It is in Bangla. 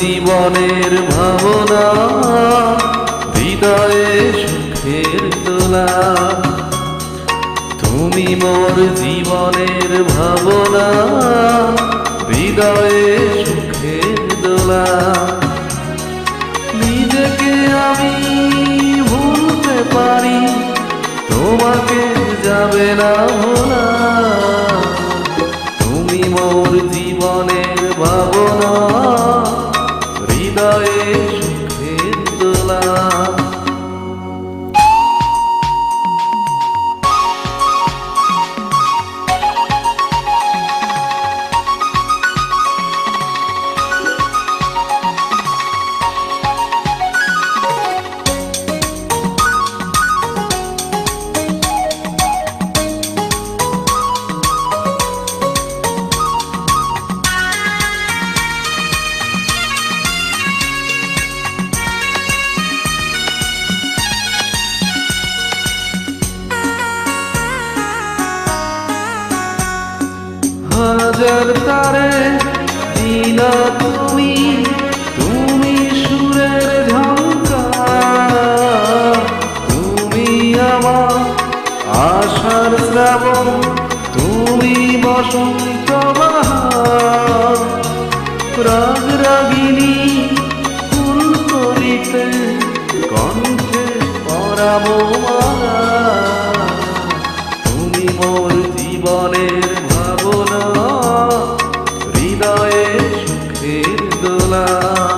জীবনের ভাবনা, হৃদয়ে সুখের দোলা তুমি মোর জীবনের ভাবনা, হৃদয়ে সুখের দোলা নিজেকে আমি ভুলতে পারি, তোমাকে যাবে না ভোলা। হাজার তারে, দিলা তুমি তুমি সুরের ঝঙ্কার তুমি আমার আশার শ্রাবণ, তুমি বসন্ত বাহার। রাগ রাগিনী ফুল করিতে কণ্ঠে মালা। সুখের